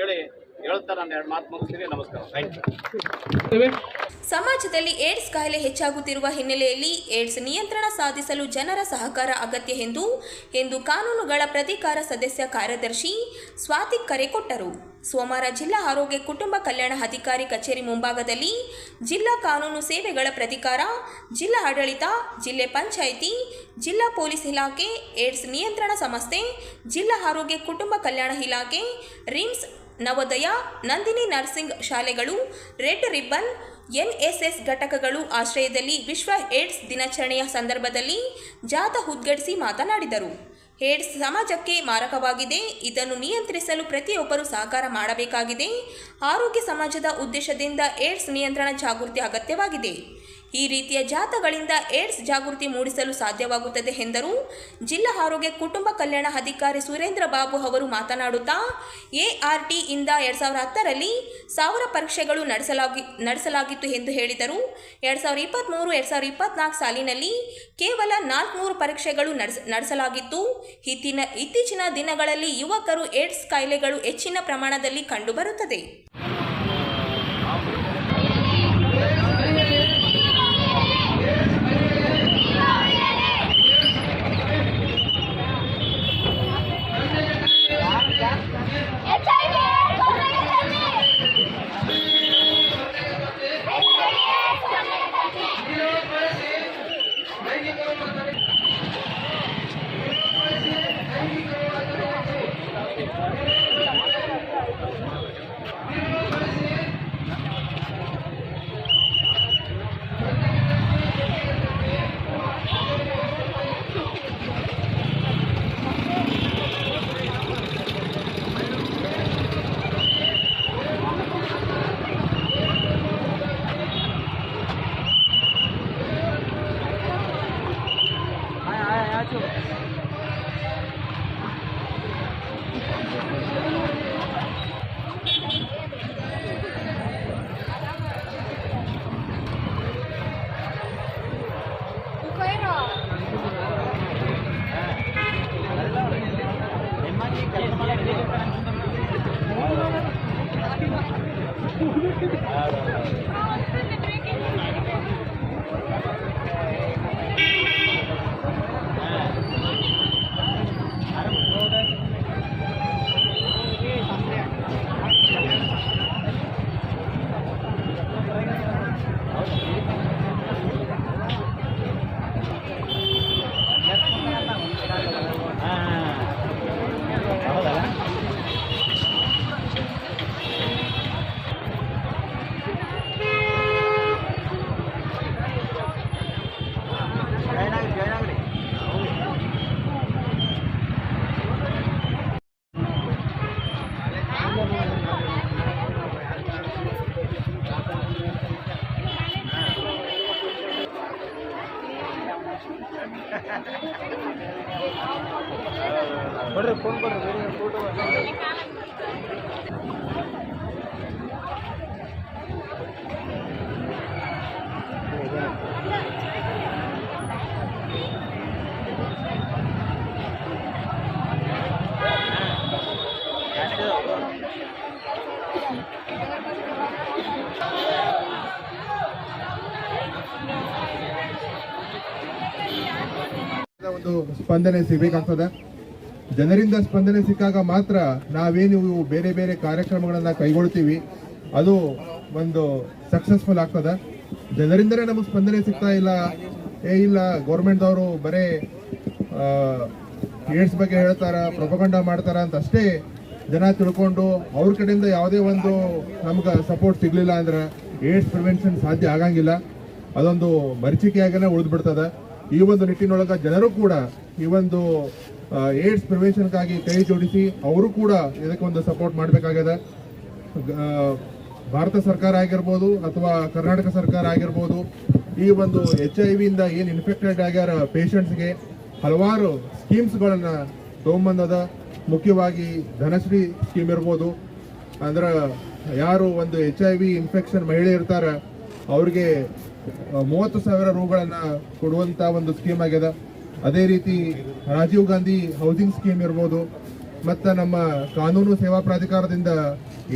ಅಂತೇಳಿ ಹೇಳ್ತಾ ನಾನು ಎರಡು ಮಾತು ಮುಗಿಸ್ತೀನಿ. ನಮಸ್ಕಾರ. ಥ್ಯಾಂಕ್ ಯು ಸಮಾಜದಲ್ಲಿ ಏಡ್ಸ್ ಕಾಯಿಲೆ ಹೆಚ್ಚಾಗುತ್ತಿರುವ ಹಿನ್ನೆಲೆಯಲ್ಲಿ ಏಡ್ಸ್ ನಿಯಂತ್ರಣ ಸಾಧಿಸಲು ಜನರ ಸಹಕಾರ ಅಗತ್ಯ ಎಂದು ಎಂದು ಕಾನೂನುಗಳ ಪ್ರತಿಕಾರ ಸದಸ್ಯ ಕಾರ್ಯದರ್ಶಿ ಸ್ವಾತಿ ಕರೆ ಕೊಟ್ಟರು. ಸೋಮವಾರ ಜಿಲ್ಲಾ ಆರೋಗ್ಯ ಕುಟುಂಬ ಕಲ್ಯಾಣ ಅಧಿಕಾರಿ ಕಚೇರಿ ಮುಂಭಾಗದಲ್ಲಿ ಜಿಲ್ಲಾ ಕಾನೂನು ಸೇವೆಗಳ ಪ್ರತಿಕಾರ ಜಿಲ್ಲಾ ಆಡಳಿತ ಜಿಲ್ಲೆ ಪಂಚಾಯಿತಿ ಜಿಲ್ಲಾ ಪೊಲೀಸ್ ಇಲಾಖೆ ಏಡ್ಸ್ ನಿಯಂತ್ರಣ ಸಂಸ್ಥೆ ಜಿಲ್ಲಾ ಆರೋಗ್ಯ ಕುಟುಂಬ ಕಲ್ಯಾಣ ಇಲಾಖೆ ರಿಮ್ಸ್ ನವೋದಯ, ನಂದಿನಿ ನರ್ಸಿಂಗ್ ಶಾಲೆಗಳು, ರೆಡ್ ರಿಬ್ಬನ್, ಎನ್ಎಸ್ಎಸ್ ಘಟಕಗಳು ಆಶ್ರಯದಲ್ಲಿ ವಿಶ್ವ ಏಡ್ಸ್ ದಿನಾಚರಣೆಯ ಸಂದರ್ಭದಲ್ಲಿ ಜಾಥಾ ಉದ್ಘಾಟಿಸಿ ಮಾತನಾಡಿದರು. ಏಡ್ಸ್ ಸಮಾಜಕ್ಕೆ ಮಾರಕವಾಗಿದೆ. ಇದನ್ನು ನಿಯಂತ್ರಿಸಲು ಪ್ರತಿಯೊಬ್ಬರೂ ಸಹಕಾರ ಮಾಡಬೇಕಾಗಿದೆ. ಆರೋಗ್ಯ ಸಮಾಜದ ಉದ್ದೇಶದಿಂದ ಏಡ್ಸ್ ನಿಯಂತ್ರಣ ಜಾಗೃತಿ ಅಗತ್ಯವಾಗಿದೆ. ಈ ರೀತಿಯ ಜಾಥಾಗಳಿಂದ ಏಡ್ಸ್ ಜಾಗೃತಿ ಮೂಡಿಸಲು ಸಾಧ್ಯವಾಗುತ್ತದೆ ಎಂದರು. ಜಿಲ್ಲಾ ಆರೋಗ್ಯ ಕುಟುಂಬ ಕಲ್ಯಾಣ ಅಧಿಕಾರಿ ಸುರೇಂದ್ರ ಬಾಬು ಅವರು ಮಾತನಾಡುತ್ತಾ ಎಆರ್ಟಿ ಇಂದ ಎರಡು ಸಾವಿರದ ಹತ್ತರಲ್ಲಿ ಸಾವಿರ ಪರೀಕ್ಷೆಗಳು ನಡೆಸಲಾಗಿ, ನಡೆಸಲಾಗಿತ್ತು ಎಂದು ಹೇಳಿದರು. ಎರಡು ಸಾವಿರದ ಇಪ್ಪತ್ತ್ಮೂರು ಎರಡು ಸಾವಿರದ ಇಪ್ಪತ್ತ್ನಾಲ್ಕು ಸಾಲಿನಲ್ಲಿ ಕೇವಲ ನಾಲ್ಕುನೂರು ಪರೀಕ್ಷೆಗಳು ನಡೆಸ, ನಡೆಸಲಾಗಿತ್ತು. ಇತ್ತಿನ, ಇತ್ತೀಚಿನ ದಿನಗಳಲ್ಲಿ ಯುವಕರು ಏಡ್ಸ್ ಕಾಯಿಲೆಗಳು ಹೆಚ್ಚಿನ ಪ್ರಮಾಣದಲ್ಲಿ ಕಂಡುಬರುತ್ತದೆ. ಒಂದು ಸ್ಪಂದನೆ ಸಿಗಬೇಕಾಗ್ತದೆ. ಜನರಿಂದ ಸ್ಪಂದನೆ ಸಿಕ್ಕಾಗ ಮಾತ್ರ ನಾವೇನು ಬೇರೆ ಬೇರೆ ಕಾರ್ಯಕ್ರಮಗಳನ್ನು ಕೈಗೊಳ್ತೀವಿ. ಅದು ಒಂದು ಸಕ್ಸಸ್ಫುಲ್ ಆಗ್ತದೆ. ಜನರಿಂದನೇ ನಮಗೆ ಸ್ಪಂದನೆ ಸಿಗ್ತಾ ಇಲ್ಲ. ಏ ಇಲ್ಲ ಗೌರ್ಮೆಂಟ್ದವರು ಬರೀ ಏಡ್ಸ್ ಬಗ್ಗೆ ಹೇಳ್ತಾರ ಪ್ರೊಪಗಂಡ ಮಾಡ್ತಾರ ಅಂತ ಅಷ್ಟೇ ಜನ ತಿಳ್ಕೊಂಡು ಅವ್ರ ಕಡೆಯಿಂದ ಯಾವುದೇ ಒಂದು ನಮ್ಗೆ ಸಪೋರ್ಟ್ ಸಿಗಲಿಲ್ಲ ಅಂದ್ರೆ ಏಡ್ಸ್ ಪ್ರಿವೆನ್ಷನ್ ಸಾಧ್ಯ ಆಗಂಗಿಲ್ಲ. ಅದೊಂದು ಮರಿಚಿಕೆಯಾಗೇ ಉಳಿದ್ಬಿಡ್ತದೆ. ಈ ಒಂದು ನಿಟ್ಟಿನೊಳಗೆ ಜನರು ಕೂಡ ಈ ಒಂದು ಏಡ್ಸ್ ಪ್ರಿವೆನ್ಷನ್ಗಾಗಿ ಕೈ ಜೋಡಿಸಿ ಅವರು ಕೂಡ ಇದಕ್ಕೆ ಒಂದು ಸಪೋರ್ಟ್ ಮಾಡಬೇಕಾಗಿದೆ ಭಾರತ ಸರ್ಕಾರ ಆಗಿರ್ಬೋದು ಅಥವಾ ಕರ್ನಾಟಕ ಸರ್ಕಾರ ಆಗಿರ್ಬೋದು, ಈ ಒಂದು ಎಚ್ ಐ ವಿಯಿಂದ ಏನು ಇನ್ಫೆಕ್ಟೆಡ್ ಆಗ್ಯಾರ ಪೇಷಂಟ್ಸ್ಗೆ ಹಲವಾರು ಸ್ಕೀಮ್ಸ್ಗಳನ್ನು ತಗೊಂಬಂದದ. ಮುಖ್ಯವಾಗಿ ಧನಶ್ರೀ ಸ್ಕೀಮ್ ಇರ್ಬೋದು. ಅಂದ್ರೆ ಯಾರು ಒಂದು ಎಚ್ ಐ ವಿ ಇನ್ಫೆಕ್ಷನ್ ಮಹಿಳೆ ಇರ್ತಾರ, ಅವ್ರಿಗೆ ಮೂವತ್ತು ಸಾವಿರ ರೂಗಳನ್ನು ಕೊಡುವಂತ ಒಂದು ಸ್ಕೀಮ್ ಆಗ್ಯದ ಅದೇ ರೀತಿ ರಾಜೀವ್ ಗಾಂಧಿ ಹೌಸಿಂಗ್ ಸ್ಕೀಮ್ ಇರ್ಬೋದು. ಮತ್ತು ನಮ್ಮ ಕಾನೂನು ಸೇವಾ ಪ್ರಾಧಿಕಾರದಿಂದ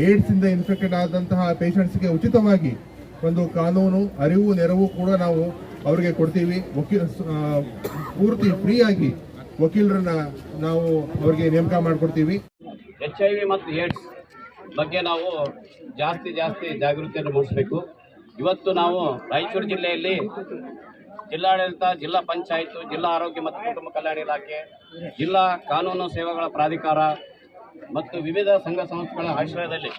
ಏಡ್ಸಿಂದ ಇನ್ಫೆಕ್ಟೆಡ್ ಆದಂತಹ ಪೇಷಂಟ್ಸ್ಗೆ ಉಚಿತವಾಗಿ ಒಂದು ಕಾನೂನು, ಅರಿವು, ನೆರವು ಕೂಡ ನಾವು ಅವರಿಗೆ ಕೊಡ್ತೀವಿ. ವಕೀಲ ಪೂರ್ತಿ ಫ್ರೀಯಾಗಿ ವಕೀಲರನ್ನ ನಾವು ಅವರಿಗೆ ನೇಮಕ ಮಾಡಿಕೊಡ್ತೀವಿ. ಎಚ್ ಐ ವಿ ಮತ್ತು ಏಡ್ಸ್ ಬಗ್ಗೆ ನಾವು ಜಾಸ್ತಿ ಜಾಸ್ತಿ ಜಾಗೃತಿಯನ್ನು ಮೂಡಿಸಬೇಕು. ಇವತ್ತು ನಾವು ರಾಯಚೂರು ಜಿಲ್ಲೆಯಲ್ಲಿ ಜಿಲ್ಲಾಡಳಿತ, ಜಿಲ್ಲಾ ಪಂಚಾಯತ್, ಜಿಲ್ಲಾ ಆರೋಗ್ಯ ಮತ್ತು ಕುಟುಂಬ ಕಲ್ಯಾಣ ಇಲಾಖೆ, ಜಿಲ್ಲಾ ಕಾನೂನು ಸೇವೆಗಳ ಪ್ರಾಧಿಕಾರ ಮತ್ತು ವಿವಿಧ ಸಂಘ ಸಂಸ್ಥೆಗಳ ಆಶ್ರಯದಲ್ಲಿ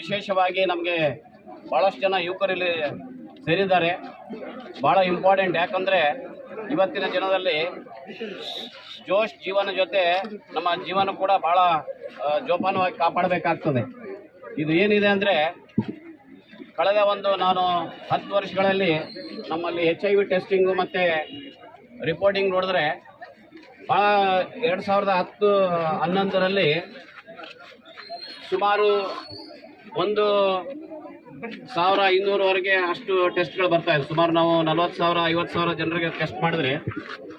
ವಿಶೇಷವಾಗಿ ನಮಗೆ ಭಾಳಷ್ಟು ಜನ ಯುವಕರಲ್ಲಿ ಸೇರಿದ್ದಾರೆ. ಭಾಳ ಇಂಪಾರ್ಟೆಂಟ್ ಯಾಕಂದರೆ ಇವತ್ತಿನ ದಿನದಲ್ಲಿ ಜೋಶ್ ಜೀವನ ಜೊತೆ ನಮ್ಮ ಜೀವನ ಕೂಡ ಬಹಳ ಜೋಪಾನವಾಗಿ ಕಾಪಾಡಬೇಕಾಗ್ತದೆ. ಇದು ಏನಿದೆ ಅಂದರೆ, ಕಳೆದ ಒಂದು ನಾನು ಹತ್ತು ವರ್ಷಗಳಲ್ಲಿ ನಮ್ಮಲ್ಲಿ ಎಚ್ ಐ ವಿ ಟೆಸ್ಟಿಂಗು ಮತ್ತು ರಿಪೋರ್ಟಿಂಗ್ ನೋಡಿದ್ರೆ ಭಾಳ ಎರಡು ಸಾವಿರದ ಹತ್ತು ಹನ್ನೊಂದರಲ್ಲಿ ಸುಮಾರು ಒಂದು ಸಾವಿರ ಐನೂರವರೆಗೆ ಅಷ್ಟು ಟೆಸ್ಟ್ಗಳು ಬರ್ತಾ ಇದೆ ಸುಮಾರು ನಾವು ನಲ್ವತ್ತು ಸಾವಿರ, ಐವತ್ತು ಸಾವಿರ ಜನರಿಗೆ ಟೆಸ್ಟ್ ಮಾಡಿದ್ರೆ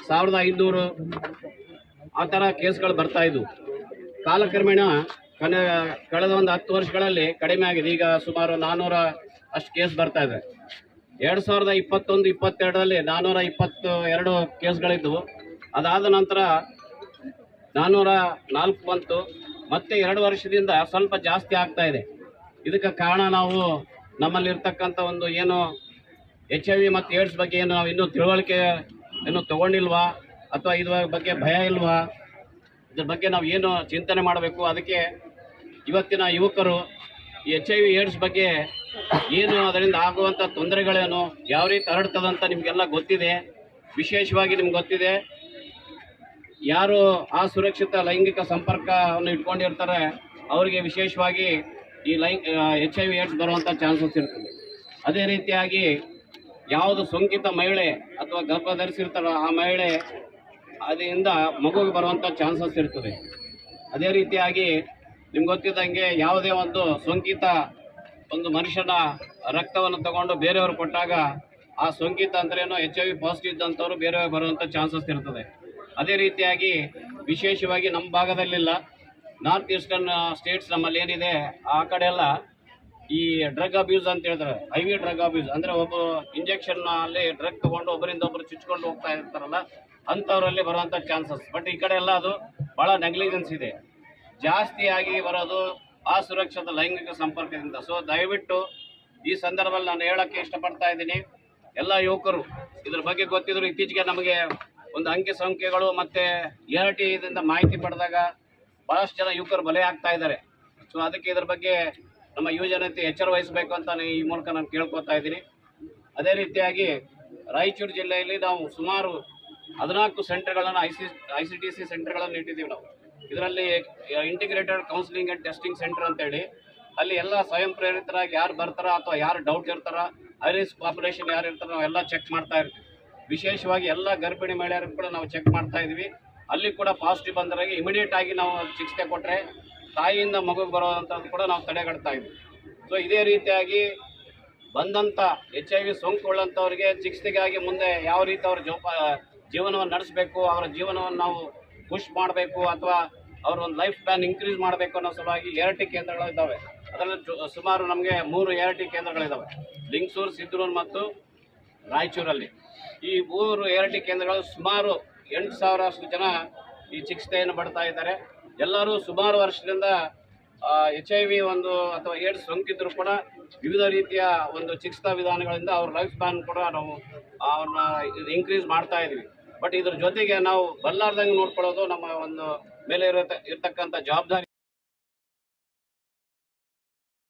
ಸಾವಿರದ ಐನೂರು ಆ ಥರ ಕೇಸ್ಗಳು ಬರ್ತಾ ಇದ್ವು. ಕಾಲಕ್ರಮೇಣ ಕನ ಕಳೆದ ಒಂದು ಹತ್ತು ವರ್ಷಗಳಲ್ಲಿ ಕಡಿಮೆ ಆಗಿದೆ. ಈಗ ಸುಮಾರು ನಾನ್ನೂರ ಅಷ್ಟು ಕೇಸ್ ಬರ್ತಾ ಇದೆ. ಎರಡು ಸಾವಿರದ ಇಪ್ಪತ್ತೊಂದು, ಇಪ್ಪತ್ತೆರಡರಲ್ಲಿ ನಾನ್ನೂರ ಇಪ್ಪತ್ತು ಎರಡು ಕೇಸ್ಗಳಿದ್ದವು ಅದಾದ ನಂತರ ನಾನ್ನೂರ ನಾಲ್ಕು ಬಂತು. ಮತ್ತೆ ಎರಡು ವರ್ಷದಿಂದ ಸ್ವಲ್ಪ ಜಾಸ್ತಿ ಆಗ್ತಾ ಇದೆ. ಇದಕ್ಕೆ ಕಾರಣ ನಾವು ನಮ್ಮಲ್ಲಿರ್ತಕ್ಕಂಥ ಒಂದು ಏನು ಎಚ್ ಐ ವಿ ಮತ್ತು ಏಡ್ಸ್ ಬಗ್ಗೆ ಏನು ನಾವು ಇನ್ನೂ ತಿಳುವಳಿಕೆ ಏನು ತಗೊಂಡಿಲ್ವಾ ಅಥವಾ ಇದ್ರ ಬಗ್ಗೆ ಭಯ ಇಲ್ವಾ? ಇದ್ರ ಬಗ್ಗೆ ನಾವು ಏನು ಚಿಂತನೆ ಮಾಡಬೇಕು? ಅದಕ್ಕೆ ಇವತ್ತಿನ ಯುವಕರು ಈ ಎಚ್ ಐ ವಿ ಏಡ್ಸ್ ಬಗ್ಗೆ ಏನು ಅದರಿಂದ ಆಗುವಂಥ ತೊಂದರೆಗಳೇನು, ಯಾವ ರೀತಿ ಹರಡ್ತದಂತ ನಿಮಗೆಲ್ಲ ಗೊತ್ತಿದೆ. ವಿಶೇಷವಾಗಿ ನಿಮ್ಗೆ ಗೊತ್ತಿದೆ. ಯಾರು ಅಸುರಕ್ಷಿತ ಲೈಂಗಿಕ ಸಂಪರ್ಕವನ್ನು ಇಟ್ಕೊಂಡಿರ್ತಾರೆ, ಅವರಿಗೆ ವಿಶೇಷವಾಗಿ ಈ ಲೈ ಎಚ್ ಐ ವಿ ಏಡ್ಸ್ ಬರುವಂಥ ಚಾನ್ಸಸ್ ಇರ್ತದೆ ಅದೇ ರೀತಿಯಾಗಿ ಯಾವುದು ಸೋಂಕಿತ ಮಹಿಳೆ ಅಥವಾ ಗರ್ಭ ಧರಿಸಿರ್ತಾರೋ ಆ ಮಹಿಳೆ ಅದರಿಂದ ಮಗುವಿಗೆ ಬರುವಂಥ ಚಾನ್ಸಸ್ ಇರ್ತದೆ ಅದೇ ರೀತಿಯಾಗಿ ನಿಮ್ಗೆ ಗೊತ್ತಿದ್ದಂಗೆ ಯಾವುದೇ ಒಂದು ಸೋಂಕಿತ ಒಂದು ಮನುಷ್ಯನ ರಕ್ತವನ್ನು ತಗೊಂಡು ಬೇರೆಯವರು ಕೊಟ್ಟಾಗ ಆ ಸೋಂಕಿತ ಅಂದ್ರೇನು ಎಚ್ ಐ ವಿ ಪಾಸಿಟಿವ್ ಇದ್ದಂಥವ್ರು ಬೇರೆಯವ್ರಿಗೆ ಬರುವಂಥ ಚಾನ್ಸಸ್ ಇರ್ತದೆ ಅದೇ ರೀತಿಯಾಗಿ ವಿಶೇಷವಾಗಿ ನಮ್ಮ ಭಾಗದಲ್ಲಿಲ್ಲ. ನಾರ್ತ್ ಈಸ್ಟರ್ನ್ ಸ್ಟೇಟ್ಸ್ ನಮ್ಮಲ್ಲಿ ಏನಿದೆ, ಆ ಕಡೆ ಎಲ್ಲ ಈ ಡ್ರಗ್ ಅಬ್ಯೂಸ್ ಅಂತ ಹೇಳ್ತಾರೆ ಹೈವಿ ಡ್ರಗ್ ಅಬ್ಯೂಸ್. ಅಂದ್ರೆ ಒಬ್ಬ ಇಂಜೆಕ್ಷನ್ ಅಲ್ಲಿ ಡ್ರಗ್ ತಗೊಂಡು ಒಬ್ಬರಿಂದ ಒಬ್ಬರು ಚುಚ್ಕೊಂಡು ಹೋಗ್ತಾ ಇರ್ತಾರಲ್ಲ, ಅಂಥವರಲ್ಲಿ ಬರುವಂಥ ಚಾನ್ಸಸ್. ಬಟ್ ಈ ಕಡೆ ಎಲ್ಲ ಅದು ಭಾಳ ನೆಗ್ಲಿಜೆನ್ಸ್ ಇದೆ. ಜಾಸ್ತಿಯಾಗಿ ಬರೋದು ಅಸುರಕ್ಷಿತ ಲೈಂಗಿಕ ಸಂಪರ್ಕದಿಂದ. ಸೊ ದಯವಿಟ್ಟು ಈ ಸಂದರ್ಭದಲ್ಲಿ ನಾನು ಹೇಳಕ್ಕೆ ಇಷ್ಟಪಡ್ತಾ ಇದ್ದೀನಿ. ಎಲ್ಲ ಯುವಕರು, ಇದ್ರ ಬಗ್ಗೆ ಗೊತ್ತಿದ್ರು, ಇತ್ತೀಚೆಗೆ ನಮಗೆ ಒಂದು ಅಂಕಿ ಸಂಖ್ಯೆಗಳು ಮತ್ತೆ ಆರ್ ಟಿ ಇದರಿಂದ ಮಾಹಿತಿ ಪಡೆದಾಗ ಬಹಳಷ್ಟು ಜನ ಯುವಕರು ಬಲೆ ಆಗ್ತಾ ಇದ್ದಾರೆ. ಸೊ ಅದಕ್ಕೆ ಇದ್ರ ಬಗ್ಗೆ ನಮ್ಮ ಯುವಜನತೆ ಎಚ್ಚರ ವಹಿಸಬೇಕು ಅಂತ ಈ ಮೂಲಕ ನಾನು ಕೇಳ್ಕೊತಾ ಇದ್ದೀನಿ. ಅದೇ ರೀತಿಯಾಗಿ ರಾಯಚೂರು ಜಿಲ್ಲೆಯಲ್ಲಿ ನಾವು ಸುಮಾರು ಹದಿನಾಲ್ಕು ಸೆಂಟರ್ಗಳನ್ನು I C I C T ಸೆಂಟರ್ಗಳನ್ನು ಇಟ್ಟಿದ್ದೀವಿ ನಾವು. ಇದರಲ್ಲಿ integrated counselling and testing centre ಅಂತೇಳಿ. ಅಲ್ಲಿ ಎಲ್ಲ ಸ್ವಯಂ ಪ್ರೇರಿತರಾಗಿ ಯಾರು ಬರ್ತಾರ ಅಥವಾ ಯಾರು ಡೌಟ್ ಇರ್ತಾರ ಹೈ ರಿಸ್ಕ್ ಪಾಪ್ಯುಲೇಷನ್ ಯಾರು ಇರ್ತಾರೋ ನಾವೆಲ್ಲ ಚೆಕ್ ಮಾಡ್ತಾ ಇರ್ತೀವಿ. ವಿಶೇಷವಾಗಿ ಎಲ್ಲ ಗರ್ಭಿಣಿ ಮಹಿಳೆಯರು ಕೂಡ ನಾವು ಚೆಕ್ ಮಾಡ್ತಾ ಇದ್ವಿ ಅಲ್ಲಿ ಕೂಡ ಪಾಸಿಟಿವ್ ಬಂದವರಿಗೆ ಇಮಿಡಿಯೇಟ್ ಆಗಿ ನಾವು ಚಿಕಿತ್ಸೆ ಕೊಟ್ಟರೆ ತಾಯಿಯಿಂದ ಮಗುಗೆ ಬರೋವಂಥದ್ದು ಕೂಡ ನಾವು ತಡೆಗಟ್ತಾ ಇದ್ವಿ. ಸೊ ಇದೇ ರೀತಿಯಾಗಿ ಬಂದಂಥ ಎಚ್ ಐ ವಿ ಸೋಂಕು ಉಳ್ಳಂಥವ್ರಿಗೆ ಚಿಕಿತ್ಸೆಗಾಗಿ ಮುಂದೆ ಯಾವ ರೀತಿ ಅವ್ರ ಜೋಪ, ಜೀವನವನ್ನು ನಡೆಸಬೇಕು, ಅವರ ಜೀವನವನ್ನು ನಾವು ಪುಷ್ ಮಾಡಬೇಕು ಅಥವಾ ಅವ್ರ ಒಂದು ಲೈಫ್ ಸ್ಪ್ಯಾನ್ ಇನ್ಕ್ರೀಸ್ ಮಾಡಬೇಕು ಅನ್ನೋ ಸಲುವಾಗಿ ಎ ಟಿ ಕೇಂದ್ರಗಳಿದ್ದಾವೆ ಅದರಲ್ಲಿ ಜು- ಸುಮಾರು ನಮಗೆ ಮೂರು ಎ ಟಿ ಕೇಂದ್ರಗಳಿದ್ದಾವೆ ಲಿಂಗ್ಸೂರು ಸಿದ್ದೂರು ಮತ್ತು ರಾಯಚೂರಲ್ಲಿ. ಈ ಮೂರು ಎ ಟಿ ಕೇಂದ್ರಗಳು ಸುಮಾರು ಎಂಟು ಸಾವಿರಷ್ಟು ಜನ ಈ ಚಿಕಿತ್ಸೆಯನ್ನು ಪಡ್ತಾ ಇದ್ದಾರೆ. ಎಲ್ಲರೂ ಸುಮಾರು ವರ್ಷದಿಂದ ಎಚ್ ಐ ವಿ ಒಂದು ಅಥವಾ ಏಡ್ಸ್ ಸೋಂಕಿದ್ರು ಕೂಡ ವಿವಿಧ ರೀತಿಯ ಒಂದು ಚಿಕಿತ್ಸಾ ವಿಧಾನಗಳಿಂದ ಅವ್ರ ಲೈಫ್ ಸ್ಪ್ಯಾನ್ ಕೂಡ ನಾವು ಅವ್ರನ್ನ ಇನ್ಕ್ರೀಸ್ ಮಾಡ್ತಾ ಇದ್ವಿ ಬಟ್ ಇದ್ರ ಜೊತೆಗೆ ನಾವು ಬಲ್ಲಾರ್ದಂಗೆ ನೋಡ್ಕೊಳ್ಳೋದು ನಮ್ಮ ಒಂದು ಮೇಲೆ ಇರತ, ಇರ್ತಕ್ಕಂಥ ಜವಾಬ್ದಾರಿ